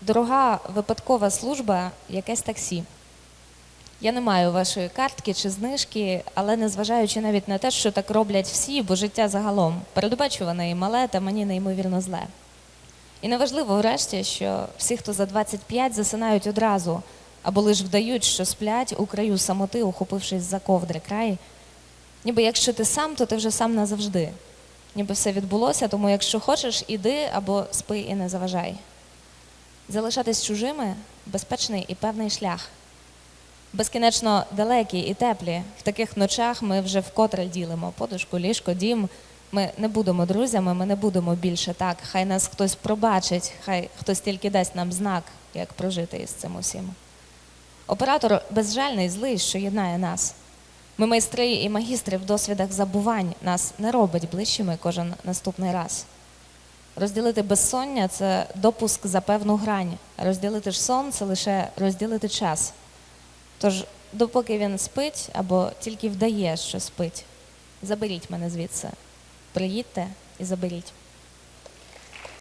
Дорога випадкова служба, якесь таксі. Я не маю вашої картки чи знижки, але незважаючи навіть на те, що так роблять всі, бо життя загалом передбачуване і мале, та мені неймовірно зле. І неважливо врешті, що всі, хто за 25, засинають одразу, або лиш вдають, що сплять у краю самоти, ухопившись за ковдри край. Ніби якщо ти сам, то ти вже сам назавжди. Ніби все відбулося, тому якщо хочеш, іди або спи і не заважай. Залишатись чужими безпечний і певний шлях. Безкінечно далекі і теплі. В таких ночах ми вже вкотре ділимо подушку, ліжко, дім. Ми не будемо друзями, ми не будемо більше так. Хай нас хтось пробачить, хай хтось тільки дасть нам знак, як прожити із цим усім. Оператор безжальний, злий, що єднає нас. Ми майстри і магістри в досвідах забувань нас не робить ближчими кожен наступний раз. Розділити безсоння це допуск за певну грань. Розділити ж сон це лише розділити час. Тож, допоки він спить або тільки вдає, що спить, заберіть мене звідси. Приїдьте і заберіть.